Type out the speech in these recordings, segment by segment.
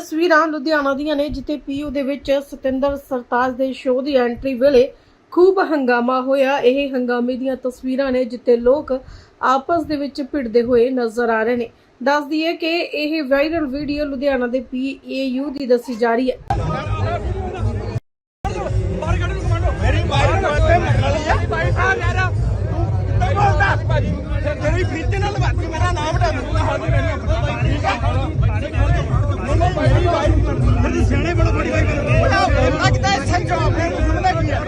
ਤਸਵੀਰਾਂ ਲੁਧਿਆਣਾ ਦੀਆਂ ਨੇ, ਜਿੱਥੇ ਪੀਯੂ ਦੇ ਵਿੱਚ ਸਤਿੰਦਰ ਸਰਤਾਜ ਦੇ ਸ਼ੋਅ ਦੀ ਐਂਟਰੀ ਵੇਲੇ ਖੂਬ ਹੰਗਾਮਾ ਹੋਇਆ। ਇਹ ਹੰਗਾਮੇ ਦੀਆਂ ਤਸਵੀਰਾਂ ਨੇ, ਜਿੱਥੇ ਲੋਕ ਆਪਸ ਦੇ ਵਿੱਚ ਭਿੜਦੇ ਹੋਏ ਨਜ਼ਰ ਆ ਰਹੇ ਨੇ। ਦੱਸ ਦਈਏ ਕਿ ਇਹ ਵਾਇਰਲ ਵੀਡੀਓ ਲੁਧਿਆਣਾ ਦੇ ਪੀਏਯੂ ਦੀ ਦੱਸੀ ਜਾ ਰਹੀ ਹੈ। ਤੇਰੀ ਫੀਤੇ ਨਾਲ ਵੱਜ ਕੇ ਮੇਰਾ ਨਾਮ ਹਟਾ ਦੂੰਗਾ ਹਾਂਜੀ ਮੈਨੂੰ ਠੀਕ ਹੈ ਮੈਨੂੰ ਬਾਈਕ ਸਿਆਣੇ ਬੜਾ ਬੜੀ ਬਾਈਕ ਲੱਗਦਾ ਹੈ ਸੱਚੋ ਆਪਣੇ ਨੂੰ ਕੀ ਹੈ?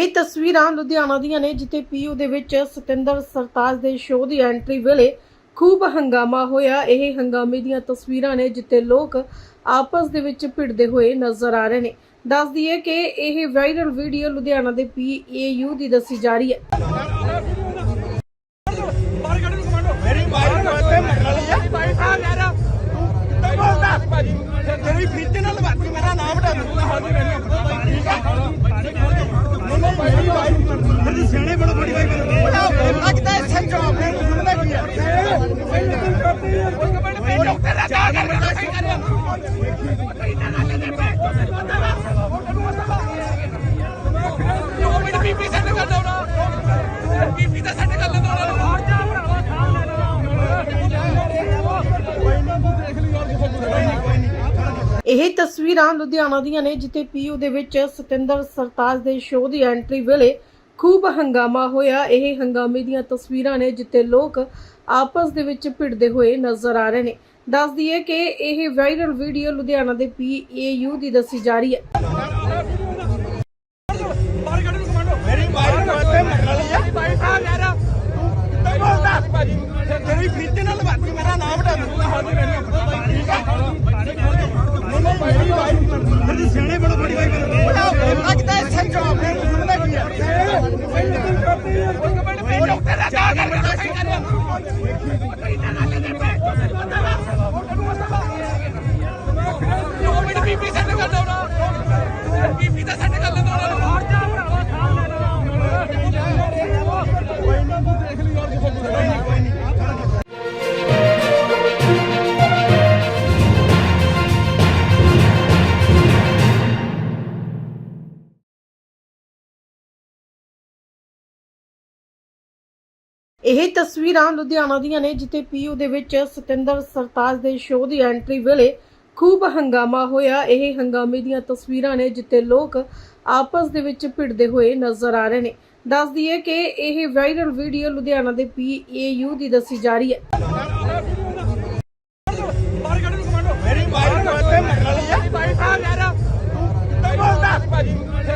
ਇਹ ਤਸਵੀਰਾਂ ਲੁਧਿਆਣਾ ਦੀਆਂ ਨੇ, ਜਿੱਥੇ ਪੀਯੂ ਦੇ ਵਿੱਚ ਸਤਿੰਦਰ ਸਰਤਾਜ ਦੇ ਸ਼ੋਅ ਦੀ ਐਂਟਰੀ ਵੇਲੇ ਖੂਬ ਹੰਗਾਮਾ ਹੋਇਆ। ਇਹ ਹੰਗਾਮੇ ਦੀਆਂ ਤਸਵੀਰਾਂ ਨੇ, ਜਿੱਥੇ ਲੋਕ ਆਪਸ ਦੇ ਵਿੱਚ ਭਿੜਦੇ ਹੋਏ ਨਜ਼ਰ ਆ ਰਹੇ ਨੇ। ਦੱਸ ਦਈਏ ਕਿ ਇਹ ਵਾਇਰਲ ਵੀਡੀਓ ਲੁਧਿਆਣਾ ਦੇ ਪੀਏਯੂ ਦੀ ਦੱਸੀ ਜਾ ਰਹੀ ਹੈ। ਤੇਰੀ ਫੀਤੇ ਨਾਲ ਵੱਜ ਮੇਰਾ ਨਾਮ ਹਟਾ ਦੂੰਗਾ ਹਾਂਜੀ ਮੈਨੂੰ ਠੀਕ ਹੈ ਮੈਨੂੰ ਬਾਈਕ ਬਾਈਕ ਬੜਾ ਨੂੰ ਸੁਣਦਾ ਕੀ ਹੈ ਬੀਬੀ ਬੀਬੀ ਜਾ ਭਰਾਵਾ ਇਹ ਤਸਵੀਰਾਂ ਲੁਧਿਆਣਾ ਦੀਆਂ ਨੇ ਜਿੱਥੇ ਪੀਯੂ ਦੇ ਵਿੱਚ ਸਤਿੰਦਰ ਸਰਤਾਜ ਦੇ ਸ਼ੋਅ ਦੀ ਐਂਟਰੀ ਵੇਲੇ ਖੂਬ ਹੰਗਾਮਾ ਹੋਇਆ। ਇਹ ਹੰਗਾਮੇ ਦੀਆਂ ਤਸਵੀਰਾਂ ਨੇ ਜਿੱਥੇ ਲੋਕ ਆਪਸ ਦੇ ਵਿੱਚ ਭਿੜਦੇ ਹੋਏ ਨਜ਼ਰ ਆ ਰਹੇ ਨੇ। ਦੱਸ ਦਈਏ ਕਿ ਇਹ ਵਾਇਰਲ ਵੀਡੀਓ ਲੁਧਿਆਣਾ ਦੇ ਪੀਏਯੂ ਦੀ ਦੱਸੀ ਜਾ ਰਹੀ ਹੈ। ਮੇਰੀ ਬਾਈਕ ਵਾਸਤੇ ਮਗਰ ਲਿਆ ਬਾਈਕ ਆ ਯਾਰ ਤੂੰ ਬੋਲਦਾ ਭਾਜੀ ਤੇਰੀ ਫੀਤੇ ਨਾਲ ਵੱਜ ਮੇਰਾ ਨਾਮ ਹਟਾ ਦੂੰਗਾ ਹਾਂਜੀ ਮੈਨੂੰ ਠੀਕ ਬਾਈਕ ਬਾਈਕ ਸਿਆਣੇ ਬੜਾ ਬੜੀ ਬਾਈਕ ਲੱਗਦਾ ਹੈ ਸੱਚੋ ਆਪਣੇ ਸੁਣਦਾ ਕੀ ਹੈ ਮੈਂ ਡਾਕਟਰ ਦਾ ਜਾ ਕਰ ਮੈਂ ਸਹੀ ਕਰ ਰਿਹਾ ਬੀਬੀ ਸਾਡੇ ਕਰ ਦਉਣਾ ਬੀਬੀ ਦਾ ਸਾਡੇ ਕਰ ਇਹ ਤਸਵੀਰਾਂ ਲੁਧਿਆਣਾ ਦੀਆਂ ਨੇ, ਜਿੱਥੇ ਪੀਯੂ ਦੇ ਵਿੱਚ ਸਤਿੰਦਰ ਸਰਤਾਜ ਦੇ ਸ਼ੋਅ ਦੀ ਐਂਟਰੀ ਵੇਲੇ ਖੂਬ ਹੰਗਾਮਾ ਹੋਇਆ। ਇਹ ਹੰਗਾਮੇ ਦੀਆਂ ਤਸਵੀਰਾਂ ਨੇ, ਜਿੱਥੇ ਲੋਕ ਆਪਸ ਦੇ ਵਿੱਚ ਭਿੜਦੇ ਹੋਏ ਨਜ਼ਰ ਆ ਰਹੇ ਨੇ। ਦੱਸ ਦਈਏ ਕਿ ਇਹ ਵਾਇਰਲ ਵੀਡੀਓ ਲੁਧਿਆਣਾ ਦੇ ਪੀਏਯੂ ਦੀ ਦੱਸੀ ਜਾ ਰਹੀ ਹੈ।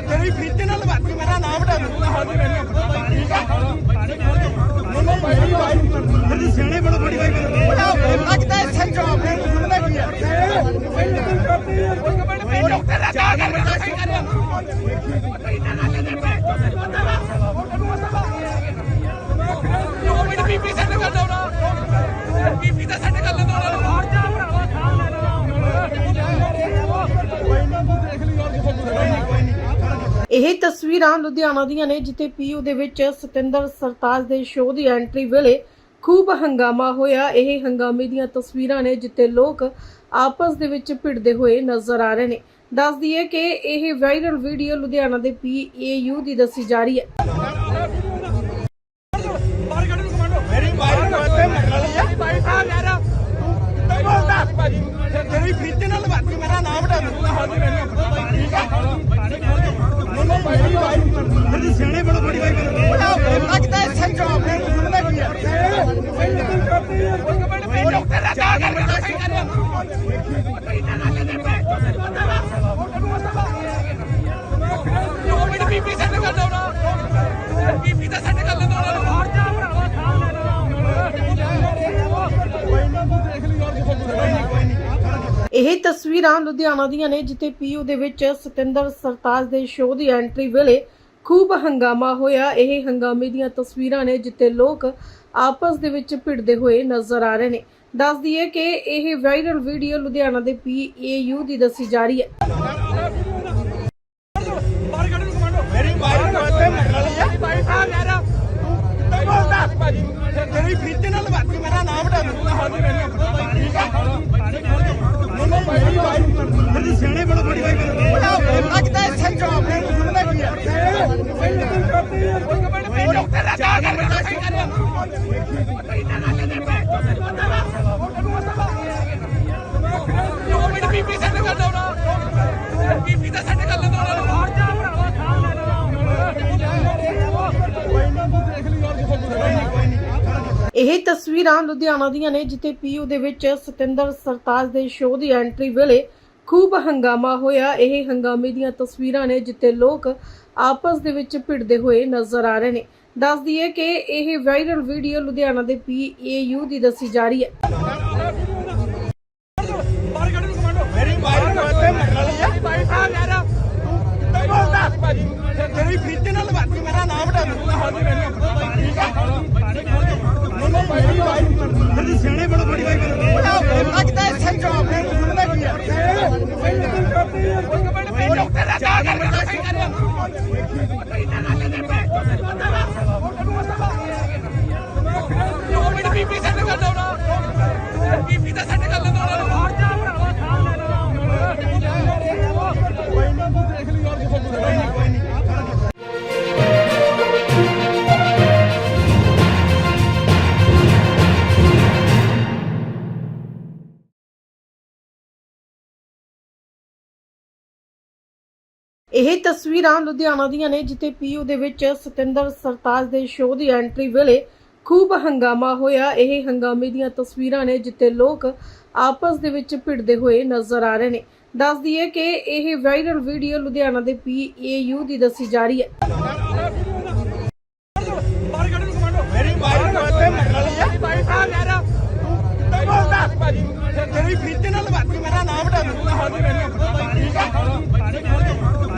ਤੇਰੀ ਫੀਤੇ ਨਾਲ ਵੱਜ ਮੇਰਾ ਨਾਮ ਹਟਾ ਦੂੰਗਾ। ਹਾਂਜੀ ਮੈਨੂੰ ਠੀਕ ਹੈ ਫਿਰ ਸਿਆਣੇ ਬੜਾ ਬੜੀ ਬਾਈਕ ਲੱਗਦਾ ਹੈ ਸੱਚੋ ਆਪਣੇ ਸੁਣਦਾ ਕੀ ਹੈ ਡਾਕਟਰ ਦਾ ਜਾ ਕਰ ਰਿਹਾ ਇਹ ਤਸਵੀਰਾਂ ਲੁਧਿਆਣਾ ਦੀਆਂ ਨੇ, ਜਿੱਥੇ ਪੀਯੂ ਦੇ ਵਿੱਚ ਸਤਿੰਦਰ ਸਰਤਾਜ ਦੇ ਸ਼ੋਅ ਦੀ ਐਂਟਰੀ ਵੇਲੇ ਖੂਬ ਹੰਗਾਮਾ ਹੋਇਆ। ਇਹ ਹੰਗਾਮੇ ਦੀਆਂ ਤਸਵੀਰਾਂ ਨੇ, ਜਿੱਥੇ ਲੋਕ ਆਪਸ ਦੇ ਵਿੱਚ ਭਿੜਦੇ ਹੋਏ ਨਜ਼ਰ ਆ ਰਹੇ ਨੇ। ਦੱਸ ਦਈਏ ਕਿ ਇਹ ਵਾਇਰਲ ਵੀਡੀਓ ਲੁਧਿਆਣਾ ਦੇ ਪੀਏਯੂ ਦੀ ਦੱਸੀ ਜਾ ਰਹੀ ਹੈ। ਤੇਰੀ ਫੀਤੇ ਨਾਲ ਵੱਜ ਕੇ ਮੇਰਾ ਨਾਮ ਹਟਾ ਦੂੰਗਾ ਹਾਂਜੀ ਮੈਨੂੰ ਠੀਕ ਹੈ ਮੈਨੂੰ ਬਾਈਕ ਬਾਈਕ ਫਿਰ ਸਿਆਣੇ ਬੜਾ ਬੜੀ ਬਾਈਕ ਲੱਗਦਾ ਹੈ ਸੱਚੋ ਆਪਣੇ ਸੁਣਦਾ ਕੀ ਹੈ ਡਾਕਟਰ ਦਾ ਜਾ ਕਰ ਮੈਂ ਸਹੀ ਕਰ ਰਿਹਾ ਬੀਬੀ ਸੈੱਟ ਕਰ ਦਉਣਾ ਬੀਬੀ ਦਾ ਸੈੱਟ ਕਰ ਲੈਂਦਾ ਉਹਨਾਂ ਜਾ ਭਰਾਵਾ ਖਾਣ ਇਹ ਤਸਵੀਰਾਂ ਲੁਧਿਆਣਾ ਦੀਆਂ ਨੇ, ਜਿੱਥੇ ਪੀਯੂ ਦੇ ਵਿੱਚ ਸਤਿੰਦਰ ਸਰਤਾਜ ਦੇ ਸ਼ੋਅ ਦੀ ਐਂਟਰੀ ਵੇਲੇ ਖੂਬ ਹੰਗਾਮਾ ਹੋਇਆ। ਇਹ ਹੰਗਾਮੇ ਦੀਆਂ ਤਸਵੀਰਾਂ ਨੇ ਜਿੱਥੇ ਲੋਕ ਆਪਸ ਦੇ ਵਿੱਚ ਭਿੜਦੇ ਹੋਏ ਨਜ਼ਰ ਆ ਰਹੇ ਨੇ। ਦੱਸ ਦਈਏ ਕਿ ਇਹ ਵਾਇਰਲ ਵੀਡੀਓ ਲੁਧਿਆਣਾ ਦੇ ਪੀਏਯੂ ਦੀ ਦੱਸੀ ਜਾ ਰਹੀ ਹੈ। ਮੇਰੀ ਬਾਈਕ ਤੇ ਮਗਰ ਬਾਈਕ ਆ ਯਾਰ ਤੂੰ ਬੋਲਦਾ ਤੇਰੀ ਫੀਤੇ ਨਾਲ ਵੱਜ ਮੇਰਾ ਨਾਮ ਢਾ ਦੂੰਗਾ ਹਾਂਜੀ, ਮੈਨੂੰ ਠੀਕ ਆ ਤਸਵੀਰਾਂ ਲੁਧਿਆਣਾ ਦੀਆਂ ਨੇ, ਜਿੱਥੇ ਪੀਯੂ ਦੇ ਵਿੱਚ ਸਤਿੰਦਰ ਸਰਤਾਜ ਦੇ ਸ਼ੋਅ ਦੀ ਐਂਟਰੀ ਵੇਲੇ ਖੂਬ ਹੰਗਾਮਾ ਹੋਇਆ। ਇਹ ਹੰਗਾਮੇ ਦੀਆਂ ਤਸਵੀਰਾਂ ਨੇ, ਜਿੱਥੇ ਲੋਕ ਆਪਸ ਦੇ ਵਿੱਚ ਭਿੜਦੇ ਹੋਏ ਨਜ਼ਰ ਆ ਰਹੇ ਨੇ। ਦੱਸ ਦਈਏ ਕਿ ਇਹ ਵਾਇਰਲ ਵੀਡੀਓ ਲੁਧਿਆਣਾ ਦੇ ਪੀਏਯੂ ਦੀ ਦੱਸੀ ਜਾ ਰਹੀ ਹੈ। ਮੇਰੀ ਬਾਈਕ ਤੇ ਮਗਰ ਆ ਬਾਈਕ ਆ ਯਾਰ ਤੂੰ ਕਿੱਦਾਂ ਬੋਲਦਾ ਭਾਜੀ ਤੇਰੀ ਫੀਤੇ ਨਾਲ ਵੱਜ ਮੇਰਾ ਨਾਮ ਢਾ ਦੂੰਗਾ ਹਾਂਜੀ ਮੈਨੂੰ ਠੀਕ ਆ ਫਿਰ ਸਿਆਣੇ ਬੜਾ ਬੜੀ ਬਾਈਕ ਕਰਦੇ ਲੱਗਦਾ ਹੈ ਸੱਚੋ ਆਪਣੇ ਸੁਣਦਾ ਕੀ ਆ ਮੈਂ ਡਾਕਟਰ ਆ ਜਾ ਕਰ। ਰਿਹਾ ਸਹੀ ਕਰ ਰਿਹਾ ਇਹ ਤਸਵੀਰਾਂ ਲੁਧਿਆਣਾ ਦੀਆਂ ਨੇ, ਜਿੱਥੇ ਪੀਯੂ ਦੇ ਵਿੱਚ ਸਤਿੰਦਰ ਸਰਤਾਜ ਦੇ ਸ਼ੋਅ ਦੀ ਐਂਟਰੀ ਵੇਲੇ ਖੂਬ ਹੰਗਾਮਾ ਹੋਇਆ। ਇਹ ਹੰਗਾਮੇ ਦੀਆਂ ਤਸਵੀਰਾਂ ਨੇ, ਜਿੱਥੇ ਲੋਕ ਆਪਸ ਦੇ ਵਿੱਚ ਭਿੜਦੇ ਹੋਏ ਨਜ਼ਰ ਆ ਰਹੇ ਨੇ। ਦੱਸ ਦਈਏ ਕਿ ਇਹ ਵਾਇਰਲ ਵੀਡੀਓ ਲੁਧਿਆਣਾ ਦੇ ਪੀਏਯੂ ਦੀ ਦੱਸੀ ਜਾ ਰਹੀ ਹੈ। ਤੇਰੀ ਫੀਤੇ ਨਾਲ ਵੱਜ ਮੇਰਾ ਨਾਮ ਢਾ ਦੂੰਗਾ ਹਾਂਜੀ ਮੈਨੂੰ ਠੀਕ ਆ ਮੈਨੂੰ ਮੇਰੀ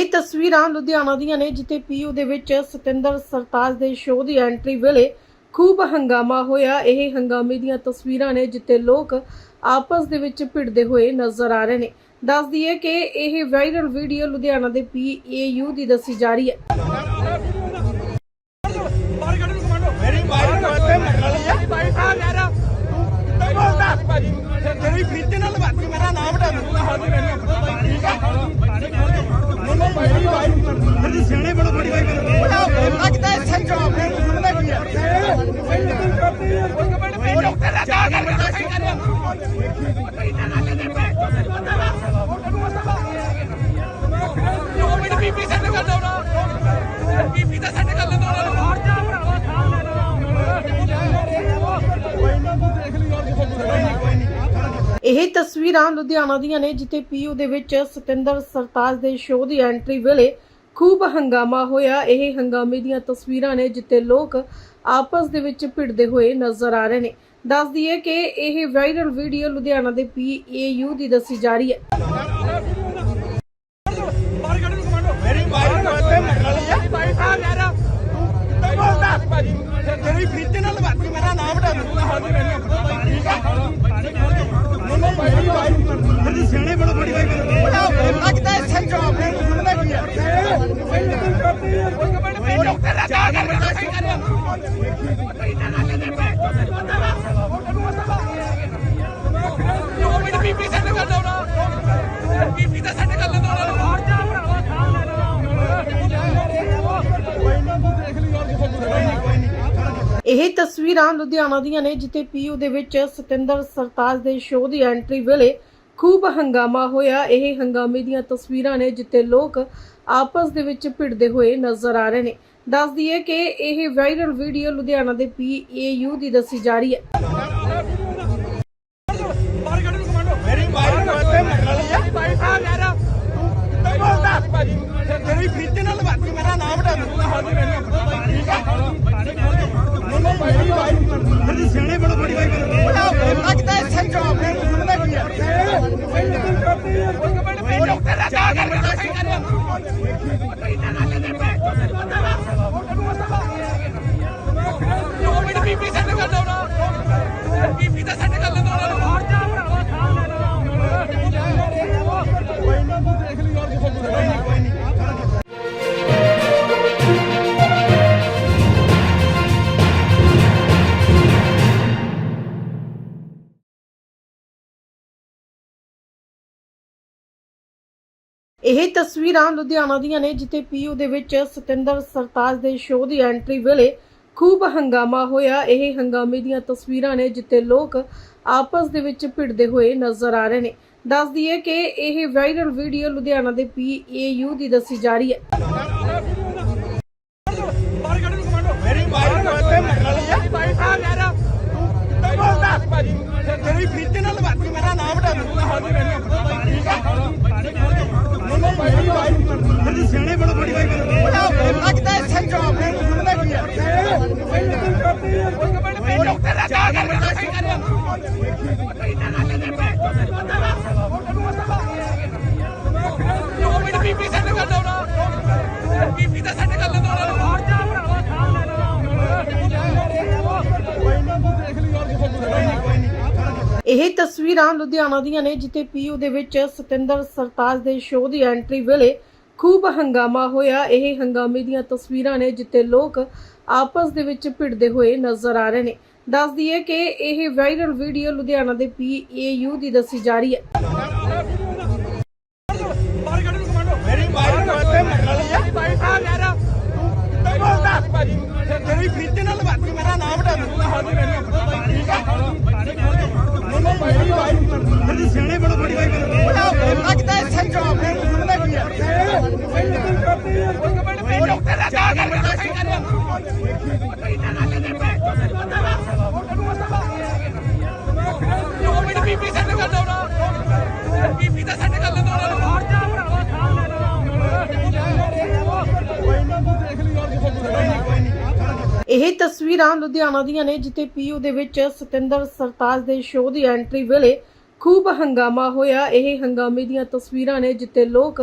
ਇਹ ਤਸਵੀਰਾਂ ਲੁਧਿਆਣਾ ਦੀਆਂ ਨੇ, ਜਿੱਥੇ ਪੀਯੂ ਦੇ ਵਿੱਚ ਸਤਿੰਦਰ ਸਰਤਾਜ ਦੇ ਸ਼ੋਅ ਦੀ ਐਂਟਰੀ ਵੇਲੇ ਖੂਬ ਹੰਗਾਮਾ ਹੋਇਆ। ਇਹ ਹੰਗਾਮੇ ਦੀਆਂ ਤਸਵੀਰਾਂ ਨੇ, ਜਿੱਥੇ ਲੋਕ ਆਪਸ ਦੇ ਵਿੱਚ ਭਿੜਦੇ ਹੋਏ ਨਜ਼ਰ ਆ ਰਹੇ ਨੇ। ਦੱਸ ਦਈਏ ਕਿ ਇਹ ਵਾਇਰਲ ਵੀਡੀਓ ਲੁਧਿਆਣਾ ਦੇ ਪੀਏਯੂ ਦੀ ਦੱਸੀ ਜਾ ਰਹੀ ਹੈ। ਮੇਰੀ ਬਾਈਕ ਤੇ ਮਗਰ ਲਈ ਬਾਈਕ ਆ ਯਾਰ ਤੂੰ ਕਿੱਦਾਂ ਬੋਲਦਾ ਤੇਰੀ ਫੀਤੇ ਨਾਲ ਵੱਜ ਮੇਰਾ ਨਾਮ ਢਾ ਦੂੰਗਾ। ਹਾਂਜੀ ਮੈਨੂੰ ਠੀਕ ਆ ਫਿਰ ਸਿਆਣੇ ਬੜਾ ਬੜੀ ਬਾਈਕ ਕਰਦੇ ਲੱਗਦਾ ਹੈ ਸੱਚੋ ਆਪਣੇ ਸੁਣਦਾ ਕੀ ਆ ਇਹ ਲੁਧਿਆਣਾ ਦੀਆਂ ਨੇ, ਜਿੱਥੇ ਪੀਯੂ ਦੇ ਵਿੱਚ ਸਤਿੰਦਰ ਸਰਤਾਜ ਦੇ ਸ਼ੋਅ ਦੀ ਐਂਟਰੀ ਵੇਲੇ ਖੂਬ ਹੰਗਾਮਾ ਹੋਇਆ। ਇਹ ਹੰਗਾਮੇ ਦੀਆਂ ਤਸਵੀਰਾਂ ਨੇ ਜਿੱਥੇ ਲੋਕ ਆਪਸ ਦੇ ਵਿੱਚ ਭਿੜਦੇ ਹੋਏ ਨਜ਼ਰ ਆ ਰਹੇ ਨੇ। ਦੱਸ ਦਈਏ ਕਿ ਇਹ ਵਾਇਰਲ ਵੀਡੀਓ ਲੁਧਿਆਣਾ ਦੇ ਪੀਏਯੂ ਦੀ ਦੱਸੀ ਜਾ ਰਹੀ ਹੈ। ਤੇਰੀ ਫੀਤੇ ਨਾਲ ਵੱਜ ਮੇਰਾ ਨਾਮ ਢਾ ਦੂੰਗਾ ਹਾਂਜੀ ਮੈਨੂੰ ਬੀਪੀ ਤਾਂ ਸੈੱਟ ਕਰ ਲੈਂਦਾ ਉਹਨਾਂ ਨੂੰ ਬਾਹਰ ਜਾ ਭਰਾਵਾ ਸਾਹ ਇਹ ਤਸਵੀਰਾਂ ਲੁਧਿਆਣਾ ਦੀਆਂ ਨੇ ਜਿੱਥੇ ਪੀਯੂ ਦੇ ਵਿੱਚ ਸਤਿੰਦਰ ਸਰਤਾਜ ਦੇ ਸ਼ੋਅ ਦੀ ਐਂਟਰੀ ਵੇਲੇ ਖੂਬ ਹੰਗਾਮਾ ਹੋਇਆ। ਇਹ ਹੰਗਾਮੇ ਦੀਆਂ ਤਸਵੀਰਾਂ ਨੇ ਜਿੱਥੇ ਲੋਕ ਆਪਸ ਦੇ ਵਿੱਚ ਭਿੜਦੇ ਹੋਏ ਨਜ਼ਰ ਆ ਰਹੇ ਨੇ। ਦੱਸ ਦਈਏ ਕਿ ਇਹ ਵਾਇਰਲ ਵੀਡੀਓ ਲੁਧਿਆਣਾ ਦੇ ਪੀਏਯੂ ਦੀ ਦੱਸੀ ਜਾ ਰਹੀ ਹੈ। ਇਹ ਤਸਵੀਰਾਂ ਲੁਧਿਆਣਾ ਦੀਆਂ ਨੇ, ਜਿੱਥੇ ਪੀਯੂ ਦੇ ਵਿੱਚ ਸਤਿੰਦਰ ਸਰਤਾਜ ਦੇ ਸ਼ੋਅ ਦੀ ਐਂਟਰੀ ਵੇਲੇ ਖੂਬ ਹੰਗਾਮਾ ਹੋਇਆ। ਇਹ ਹੰਗਾਮੇ ਦੀਆਂ ਤਸਵੀਰਾਂ ਨੇ, ਜਿੱਥੇ ਲੋਕ ਆਪਸ ਦੇ ਵਿੱਚ ਭਿੜਦੇ ਹੋਏ ਨਜ਼ਰ ਆ ਰਹੇ ਨੇ। ਦੱਸ ਦਈਏ ਕਿ ਇਹ ਵਾਇਰਲ ਵੀਡੀਓ ਲੁਧਿਆਣਾ ਦੇ ਪੀਏਯੂ ਦੀ ਦੱਸੀ ਜਾ ਰਹੀ ਹੈ ਬਾਹਰ ਕੱਢ ਨੂੰ ਕਮਾਂਡੋ ਮੇਰੀ ਵਾਈਫ ਤੇ ਮਗਲ ਲਿਆ ਵਾਈਫ ਆ ਯਾਰ ਤੂੰ ਕਿੱਦਾਂ ਬੋਲਦਾ ਭਾਜੀ ਤੇਰੀ ਫੀਤੇ ਨਾਲ ਵੱਜ ਮੇਰਾ ਨਾਮ ਡਾ ਦੂੰਗਾ ਹਾਂਜੀ ਮੈਨੂੰ ਠੀਕ ਹੈ ਨਹੀਂ ਨਹੀਂ ਮੇਰੀ ਵਾਈਫ ਫਿਰ ਸਿਆਣੇ ਬੜੋ ਬੜੀ ਵਾਈਫ ਲੱਗਦਾ ਹੈ ਸੱਚੋ ਆਪਣੇ ਨੂੰ। ਸੁਣਦਾ ਕੀ ਹੈ ਮੈਂ ਡਾਕਟਰ ਦਾ ਜਾ ਕਰ ਰਿਹਾ ਸਹੀ ਕਰ ਰਿਹਾ ਦੋ ਮਿੰਟ ਬੀਬੀ ਸੈੱਟ ਕਰ ਦੋ ਨਾ ਬੀਬੀ ਦਾ ਸੈੱਟ ਕਰ ਲੈਂਦਾ ਇਹ ਤਸਵੀਰਾਂ ਲੁਧਿਆਣਾ ਦੀਆਂ ਨੇ, ਜਿੱਥੇ ਪੀਯੂ ਦੇ ਵਿੱਚ ਸਤਿੰਦਰ ਸਰਤਾਜ ਦੇ ਸ਼ੋਅ ਦੀ ਐਂਟਰੀ ਵੇਲੇ ਖੂਬ ਹੰਗਾਮਾ ਹੋਇਆ। ਇਹ ਹੰਗਾਮੇ ਦੀਆਂ ਤਸਵੀਰਾਂ ਨੇ, ਜਿੱਥੇ ਲੋਕ ਆਪਸ ਦੇ ਵਿੱਚ ਭਿੜਦੇ ਹੋਏ ਨਜ਼ਰ ਆ ਰਹੇ ਨੇ। ਦੱਸ ਦਈਏ ਕਿ ਇਹ ਵਾਇਰਲ ਵੀਡੀਓ ਲੁਧਿਆਣਾ ਦੇ ਪੀਏਯੂ ਦੀ ਦੱਸੀ ਜਾ ਰਹੀ ਹੈ। ਮੇਰੀ ਵਾਈਫ ਤੇ ਮਗਲ ਲਿਆ ਵਾਈਫ ਆ ਯਾਰ ਤੂੰ ਕਿੱਦਾਂ ਬੋਲਦਾ? ਤੇਰੀ ਫੀਤੇ ਨਾਲ ਵੱਜ ਮੇਰਾ ਨਾਮ ਡਾ ਦੂੰਗਾ ਹਾਂਜੀ ਮੈਨੂੰ ਲੱਗਦਾ ਹੈ ਸੱਚੋ ਆਪਣੇ ਨੂੰ ਸੁਣਦਾ ਕੀ ਹੈ? ਮੈਂ ਡਾਕਟਰ ਦਾ ਜਾ ਕਰ ਰਿਹਾ ਸਹੀ ਕਰ ਰਿਹਾ ਦੋ ਮਿੰਟ ਬੀਬੀ ਸੈੱਟ ਕਰ ਦੋ ਬੀਬੀ ਦਾ ਸੈੱਟ ਕਰ ਲੈਂਦਾ ਹਟ ਜਾ ਭਰਾਵਾ ਸਾਹ ਇਹ ਤਸਵੀਰਾਂ ਲੁਧਿਆਣਾ ਦੀਆਂ ਨੇ, ਜਿੱਥੇ ਪੀਯੂ ਦੇ ਵਿੱਚ ਸਤਿੰਦਰ ਸਰਤਾਜ ਦੇ ਸ਼ੋਅ ਦੀ ਐਂਟਰੀ ਵੇਲੇ ਖੂਬ ਹੰਗਾਮਾ ਹੋਇਆ ਇਹ ਹੰਗਾਮੇ ਦੀਆਂ ਤਸਵੀਰਾਂ ਨੇ ਜਿੱਥੇ ਲੋਕ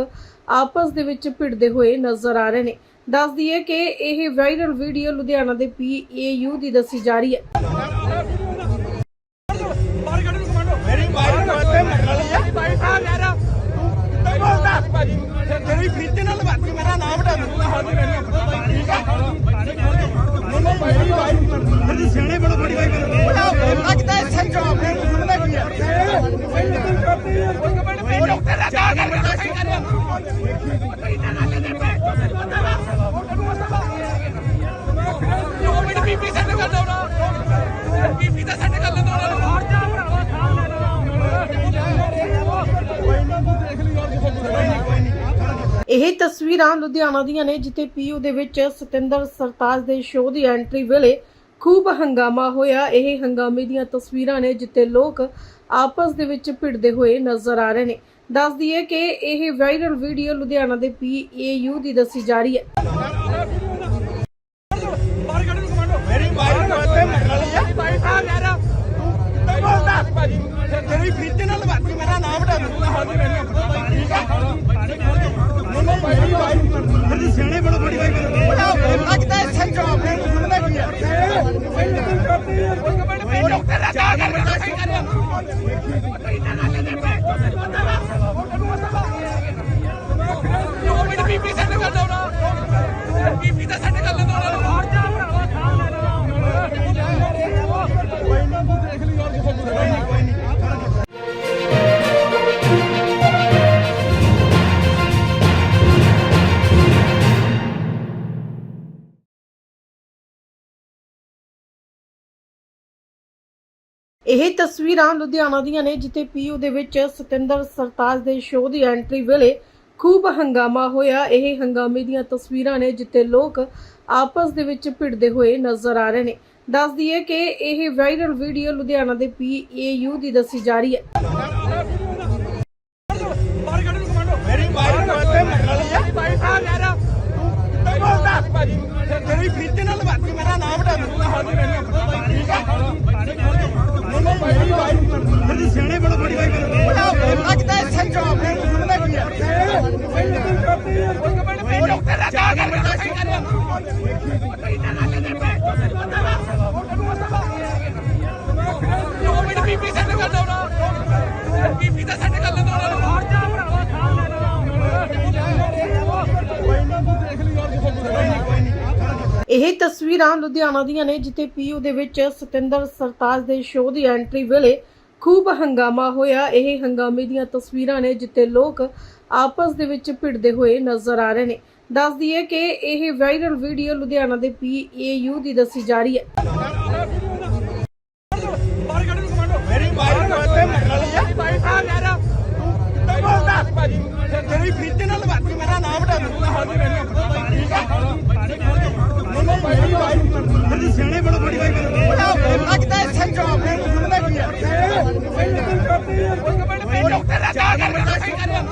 ਆਪਸ ਦੇ ਵਿੱਚ ਭਿੜਦੇ ਹੋਏ ਨਜ਼ਰ ਆ ਰਹੇ ਨੇ ਦੱਸ ਦਈਏ ਕਿ ਇਹ ਵਾਇਰਲ ਵੀਡੀਓ ਲੁਧਿਆਣਾ ਦੇ ਪੀਏਯੂ ਦੀ ਦੱਸੀ ਜਾ ਰਹੀ ਹੈ ਤੇਰੀ ਫੀਤੇ ਨਾਲ ਵੱਜ ਮੇਰਾ ਨਾਮ ਡਾ ਦੂੰਗਾ ਹਾਂਜੀ ਮੈਨੂੰ ਨਹੀਂ ਨਹੀਂ ਮੇਰੀ ਸਿਆਣੇ ਬੜੋ ਬੜੀ ਵਾਈਫ ਤਸਵੀਰਾਂ ਲੁਧਿਆਣਾ ਦੀਆਂ ਨੇ, ਜਿੱਥੇ ਪੀਯੂ ਦੇ ਵਿੱਚ ਸਤਿੰਦਰ ਸਰਤਾਜ ਦੇ ਸ਼ੋਅ ਦੀ ਐਂਟਰੀ ਵੇਲੇ ਖੂਬ ਹੰਗਾਮਾ ਹੋਇਆ। ਇਹ ਹੰਗਾਮੇ ਦੀਆਂ ਤਸਵੀਰਾਂ ਨੇ, ਜਿੱਥੇ ਲੋਕ ਆਪਸ ਦੇ ਵਿੱਚ ਭਿੜਦੇ ਹੋਏ ਨਜ਼ਰ ਆ ਰਹੇ ਨੇ। ਦੱਸ ਦਈਏ ਕਿ ਇਹ ਵਾਇਰਲ ਵੀਡੀਓ ਲੁਧਿਆਣਾ ਦੇ ਪੀਏਯੂ ਦੀ ਦੱਸੀ ਜਾ ਰਹੀ ਹੈ। ਤੇਰੀ ਫੀਤੇ ਨਾਲ ਵੱਜ ਮੇਰਾ ਨਾਮ ਡਾ ਦੂੰਗਾ। ਹਾਂਜੀ ਮੈਨੂੰ ਠੀਕ ਹੈ ਨਹੀਂ ਨਹੀਂ ਮੇਰੀ ਵਾਈਫ ਫਿਰ ਸਿਆਣੇ ਬੜੋ ਬੜੀ ਵਾਈਫ ਲੱਗਦਾ ਹੈ ਆਪਣੇ ਨੂੰ ਸੁਣਦਾ ਕੀ ਹੈ ਮੈਂ ਡਾਕਟਰ ਦਾ ਜਾ ਸਹੀ ਕਰ ਰਿਹਾ ਇਹ ਤਸਵੀਰਾਂ ਲੁਧਿਆਣਾ ਦੀਆਂ ਨੇ, ਜਿੱਥੇ ਪੀਯੂ ਦੇ ਵਿੱਚ ਸਤਿੰਦਰ ਸਰਤਾਜ ਦੇ ਸ਼ੋਅ ਦੀ ਐਂਟਰੀ ਵੇਲੇ ਖੂਬ ਹੰਗਾਮਾ ਹੋਇਆ। ਇਹ ਹੰਗਾਮੇ ਦੀਆਂ ਤਸਵੀਰਾਂ ਨੇ, ਜਿੱਥੇ ਲੋਕ ਆਪਸ ਦੇ ਵਿੱਚ ਭਿੜਦੇ ਹੋਏ ਨਜ਼ਰ ਆ ਰਹੇ ਨੇ। ਦੱਸ ਦਈਏ ਕਿ ਇਹ ਵਾਇਰਲ ਵੀਡੀਓ ਲੁਧਿਆਣਾ ਦੇ ਪੀਏਯੂ ਦੀ ਦੱਸੀ ਜਾ ਰਹੀ ਹੈ। ਤੇਰੀ ਫ੍ਰਿਜ ਨਾਲ ਵਾਕੀ ਮੇਰਾ ਨਾਮ ਡਾ ਦੂੰਗਾ ਹਾਂਜੀ ਮੈਨੂੰ ਪਤਾ ਬਾਈ ਠੀਕ ਹੈ ਜਿਹੜੇ ਸਿਆਣੇ ਬੜਾ ਬੜੀ ਬਾਈ ਬਣਦੇ ਲੱਗਦਾ ਹੈ ਸੰਜੋਗ ਹੈ ਸੁਣਦਾ ਕੀ ਹੈ ਪਹਿਲੇ ਦਿਨ ਕਰਦੇ ਯਾਰ ਡਾਕਟਰ ਦਾ ਕਾ ਕਰ ਰਿਹਾ ਇਹ ਤਸਵੀਰਾਂ ਲੁਧਿਆਣਾ ਦੀਆਂ ਨੇ, ਜਿੱਥੇ ਪੀਯੂ ਦੇ ਵਿੱਚ ਸਤਿੰਦਰ ਸਰਤਾਜ ਦੇ ਸ਼ੋਅ ਦੀ ਐਂਟਰੀ ਵੇਲੇ ਖੂਬ ਹੰਗਾਮਾ ਹੋਇਆ। ਇਹ ਹੰਗਾਮੇ ਦੀਆਂ ਤਸਵੀਰਾਂ ਨੇ, ਜਿੱਥੇ ਲੋਕ ਆਪਸ ਦੇ ਵਿੱਚ ਭਿੜਦੇ ਹੋਏ ਨਜ਼ਰ ਆ ਰਹੇ ਨੇ। ਦੱਸ ਦਈਏ ਕਿ ਇਹ ਵਾਇਰਲ ਵੀਡੀਓ ਲੁਧਿਆਣਾ ਦੇ ਪੀਏਯੂ ਦੀ ਦੱਸੀ ਜਾ ਰਹੀ ਹੈ। ਮੇਰੀ ਬਾਈਕ ਵਾਸਤੇ ਮਗਰ ਲਈ ਬਾਈਕ ਆ ਯਾਰ ਤੂੰ ਕਿੱਦਾਂ ਬੋਲਦਾ ਤੇਰੀ ਫ੍ਰਿਜ ਨਾਲ ਵੱਜ ਮੇਰਾ ਨਾਮ ਹਟਾ ਦੂੰਗਾ ਹਾਂ ਮੈਨੂੰ ਠੀਕ ਆ ਨਹੀਂ ਨਹੀਂ ਮੇਰੀ ਬਾਈਕ ਫਿਰ ਸਿਆਣੇ ਬੜੋ ਬੜੀ ਬਾਈਕ ਲੱਗਦਾ ਹੈ ਸੱਚੋ ਆਪਣੇ ਸੁਣਦਾ ਕੀ ਆ ਚਾਰ ਨੰਬਰ ਦਾ ਸਹੀ ਕਰਿਆ